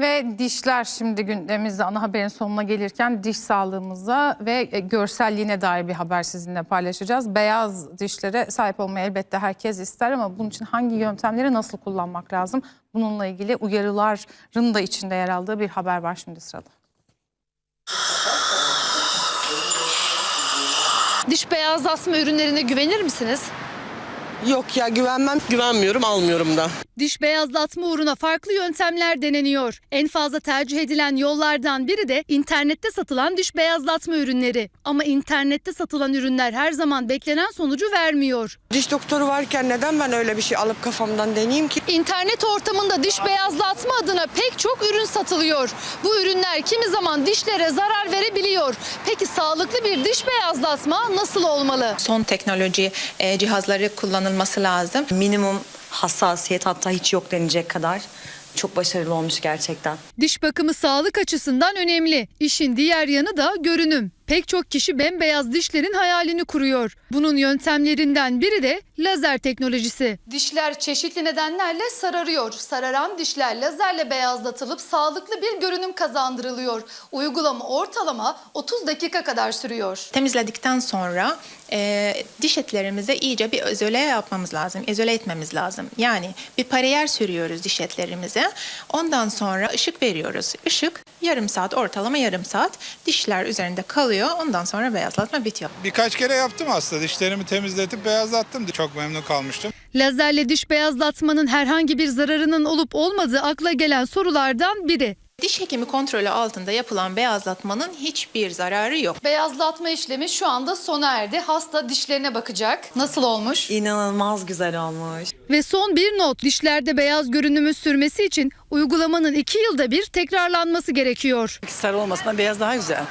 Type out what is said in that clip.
Ve dişler şimdi gündemimizde ana haberin sonuna gelirken diş sağlığımıza ve e, görselliğine dair bir haber sizinle paylaşacağız. Beyaz dişlere sahip olmayı elbette herkes ister ama bunun için hangi yöntemleri nasıl kullanmak lazım? Bununla ilgili uyarıların da içinde yer aldığı bir haber var şimdi sırada. Diş beyazlatma ürünlerine güvenir misiniz? Yok ya güvenmem. Güvenmiyorum almıyorum da. Diş beyazlatma uğruna farklı yöntemler deneniyor. En fazla tercih edilen yollardan biri de internette satılan diş beyazlatma ürünleri. Ama internette satılan ürünler her zaman beklenen sonucu vermiyor. Diş doktoru varken neden ben öyle bir şey alıp kafamdan deneyeyim ki? İnternet ortamında diş beyazlatma adına pek çok ürün satılıyor. Bu ürünler kimi zaman dişlere zarar verebiliyor. Peki sağlıklı bir diş beyazlatma nasıl olmalı? son teknoloji e, cihazları kullanılması lazım. minimum hassasiyet hatta hiç yok denecek kadar çok başarılı olmuş gerçekten. Diş bakımı sağlık açısından önemli. İşin diğer yanı da görünüm. Pek çok kişi bembeyaz dişlerin hayalini kuruyor. Bunun yöntemlerinden biri de lazer teknolojisi. Dişler çeşitli nedenlerle sararıyor. Sararan dişler lazerle beyazlatılıp sağlıklı bir görünüm kazandırılıyor. Uygulama ortalama 30 dakika kadar sürüyor. Temizledikten sonra e, diş etlerimize iyice bir özöle yapmamız lazım, izole etmemiz lazım. Yani bir pariyer sürüyoruz diş etlerimize. Ondan sonra ışık veriyoruz. Işık yarım saat, ortalama yarım saat dişler üzerinde kalıyor. Ondan sonra beyazlatma bitiyor. Birkaç kere yaptım aslında. Dişlerimi temizletip beyazlattım. Çok memnun kalmıştım. Lazerle diş beyazlatmanın herhangi bir zararının olup olmadığı akla gelen sorulardan biri. Diş hekimi kontrolü altında yapılan beyazlatmanın hiçbir zararı yok. Beyazlatma işlemi şu anda sona erdi. Hasta dişlerine bakacak. Nasıl olmuş? İnanılmaz güzel olmuş. Ve son bir not. Dişlerde beyaz görünümü sürmesi için uygulamanın iki yılda bir tekrarlanması gerekiyor. Sarı olmasından beyaz daha güzel.